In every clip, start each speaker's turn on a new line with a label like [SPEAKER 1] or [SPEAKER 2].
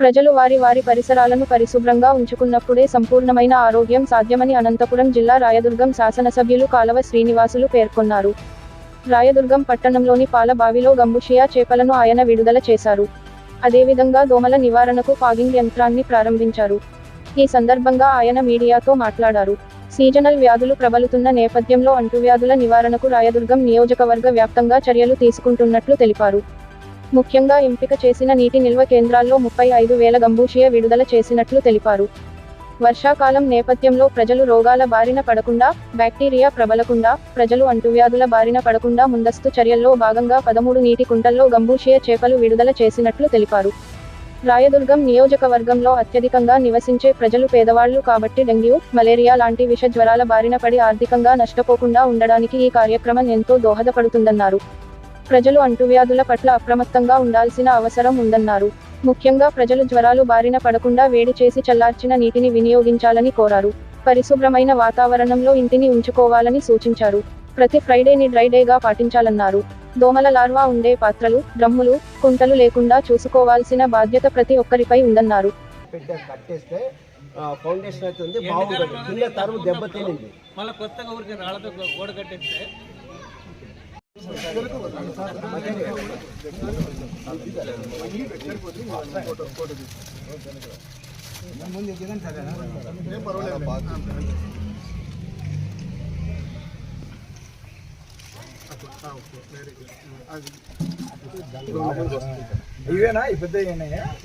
[SPEAKER 1] ప్రజలు వారి వారి పరిసరాలను పరిశుభ్రంగా ఉంచుకున్నప్పుడే సంపూర్ణమైన ఆరోగ్యం సాధ్యమని అనంతపురం జిల్లా రాయదుర్గం శాసనసభ్యులు కాలవ శ్రీనివాసులు పేర్కొన్నారు. రాయదుర్గం పట్టణంలోని పాలబావిలో గంబుషియా చేపలను ఆయన విడుదల చేశారు. అదేవిధంగా దోమల నివారణకు ఫాగింగ్ యంత్రాన్ని ప్రారంభించారు. ఈ సందర్భంగా ఆయన మీడియాతో మాట్లాడారు. సీజనల్ వ్యాధులు ప్రబలుతున్న నేపథ్యంలో అంటువ్యాధుల నివారణకు రాయదుర్గం నియోజకవర్గ వ్యాప్తంగా చర్యలు తీసుకుంటున్నట్లు తెలిపారు. ముఖ్యంగా ఎంపిక చేసిన నీటి నిల్వ కేంద్రాల్లో ముప్పై ఐదు వేల గంబూషియ విడుదల చేసినట్లు తెలిపారు. వర్షాకాలం నేపథ్యంలో ప్రజలు రోగాల బారిన పడకుండా బ్యాక్టీరియా ప్రబలకుండా ప్రజలు అంటువ్యాధుల బారిన పడకుండా ముందస్తు చర్యల్లో భాగంగా పదమూడు నీటి కుంటల్లో గంబూషియ చేపలు విడుదల చేసినట్లు తెలిపారు. రాయదుర్గం నియోజకవర్గంలో అత్యధికంగా నివసించే ప్రజలు పేదవాళ్ళు కాబట్టి డెంగ్యూ మలేరియా లాంటి విష జ్వరాల బారిన పడి ఆర్థికంగా నష్టపోకుండా ఉండడానికి ఈ కార్యక్రమం ఎంతో దోహదపడుతుందన్నారు. ప్రజలు అంటువ్యాధుల పట్ల అప్రమత్తంగా ఉండాల్సిన అవసరం ఉందన్నారు. ముఖ్యంగా ప్రజలు జ్వరాలు బారిన పడకుండా వేడి చేసి చల్లార్చిన నీటిని వినియోగించాలని కోరారు. పరిశుభ్రమైన వాతావరణంలో ఇంటిని ఉంచుకోవాలని సూచించారు. ప్రతి ఫ్రైడేని డ్రైడేగా పాటించాలన్నారు. దోమల లార్వా ఉండే పాత్రలు డ్రమ్ములు కుంటలు లేకుండా చూసుకోవాల్సిన బాధ్యత ప్రతి ఒక్కరిపై ఉందన్నారు.
[SPEAKER 2] పెద్ద కట్టేస్తే ఆ, ఫౌండేషన్ అవుతుంది బాగుంటుంది. కింద తరువు దెబ్బతినింది
[SPEAKER 3] మళ్ళీ కొత్తగా ఊరికి రాళ్ళతో గోడ కట్టేస్తే?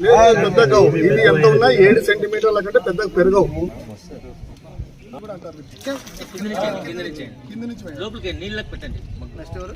[SPEAKER 4] లేదు పెద్దగా ఇవి ఎంత ఉన్నా ఏడు సెంటీమీటర్ల కంటే పెద్దగా పెరగవు.
[SPEAKER 3] కింద నుంచి కింద నుంచి లోపలికి నీళ్ళకి పెట్టండి. నెక్స్ట్ ఎవరు?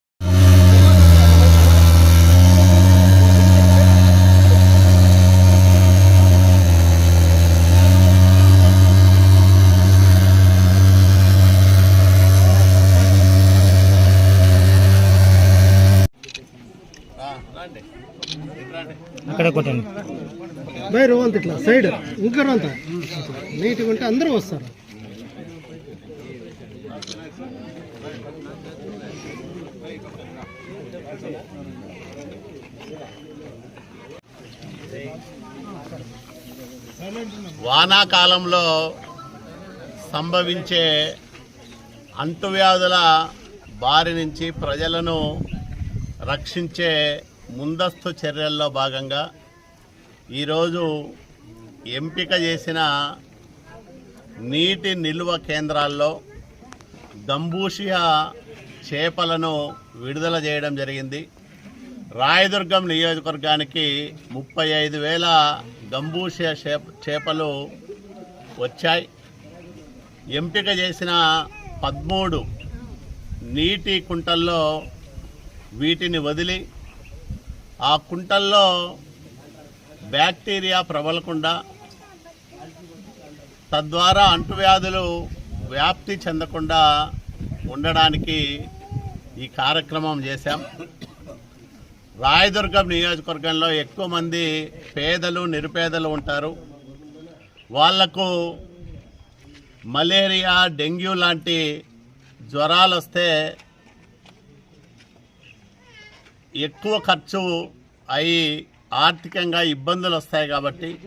[SPEAKER 5] అక్కడే కొట్టండి.
[SPEAKER 6] బై రోవంత ఇట్లా సైడ్. ఇంకా రోంత నీట్గా ఉంటే అందరూ వస్తారు.
[SPEAKER 7] వానాకాలంలో సంభవించే అంటువ్యాధుల బారి నుంచి ప్రజలను రక్షించే ముందస్తు చర్యల్లో భాగంగా ఈరోజు ఎంపిక చేసిన నీటి నిల్వ కేంద్రాల్లో గంబూషియా చేపలను విడుదల చేయడం జరిగింది. రాయదుర్గం నియోజకవర్గానికి ముప్పై ఐదు వేల గంబూషియా చేప చేపలు వచ్చాయి. ఎంపిక చేసిన పదమూడు నీటి కుంటల్లో వీటిని వదిలి ఆ కుంటల్లో బ్యాక్టీరియా ప్రబలకుండా తద్వారా అంటువ్యాధులు వ్యాప్తి చెందకుండా ఉండడానికి ఈ కార్యక్రమం చేశాం. రాయదుర్గం నియోజకవర్గంలో ఎక్కువ మంది పేదలు నిరుపేదలు ఉంటారు. వాళ్ళకు మలేరియా డెంగ్యూ లాంటి జ్వరాలు వస్తే ఎక్కువ ఖర్చు అయి ఆర్థికంగా ఇబ్బందులు వస్తాయి కాబట్టి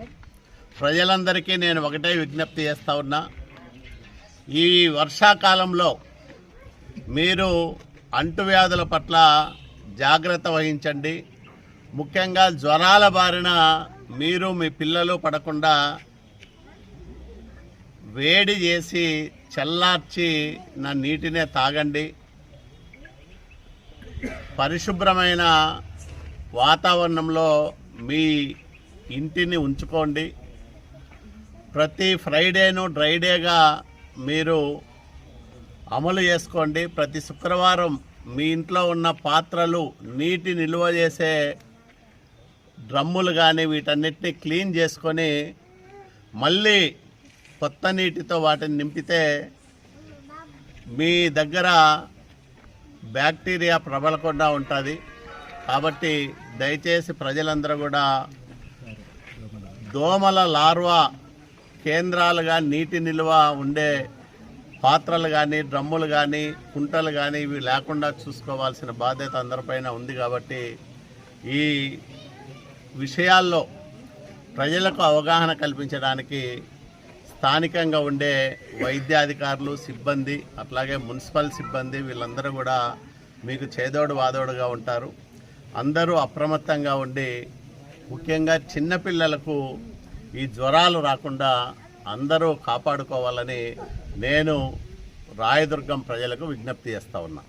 [SPEAKER 7] ప్రజలందరికీ నేను ఒకటే విజ్ఞప్తి చేస్తూ ఉన్నా. ఈ వర్షాకాలంలో మీరు అంటువ్యాధుల పట్ల జాగ్రత్త వహించండి. ముఖ్యంగా జ్వరాల బారిన మీరు మీ పిల్లలు పడకుండా వేడి చేసి చల్లార్చి నా నీటినే తాగండి. పరిశుభ్రమైన వాతావరణంలో మీ ఇంటిని ఉంచుకోండి. ప్రతి ఫ్రైడేను డ్రైడేగా మీరు అమలు చేసుకోండి. ప్రతి శుక్రవారం మీ ఇంట్లో ఉన్న పాత్రలు నీటి నిల్వ చేసే డ్రమ్ములు కానీ వీటన్నిటిని క్లీన్ చేసుకొని మళ్ళీ కొత్త నీటితో వాటిని నింపితే మీ దగ్గర బ్యాక్టీరియా ప్రబలకుండా ఉంటుంది. కాబట్టి దయచేసి ప్రజలందరూ కూడా దోమల లార్వా కేంద్రాలుగా నీటి నిల్వ ఉండే పాత్రలు కానీ డ్రమ్ములు కానీ కుంటలు కానీ ఇవి లేకుండా చూసుకోవాల్సిన బాధ్యత అందరిపైన ఉంది కాబట్టి ఈ విషయాల్లో ప్రజలకు అవగాహన కల్పించడానికి స్థానికంగా ఉండే వైద్యాధికారులు సిబ్బంది అట్లాగే మున్సిపల్ సిబ్బంది వీళ్ళందరూ కూడా మీకు చేదోడు వాదోడుగా ఉంటారు. అందరూ అప్రమత్తంగా ఉండి ముఖ్యంగా చిన్నపిల్లలకు ఈ జ్వరాలు రాకుండా అందరూ కాపాడుకోవాలని నేను రాయదుర్గం ప్రజలకు విజ్ఞప్తి చేస్తా ఉన్నా.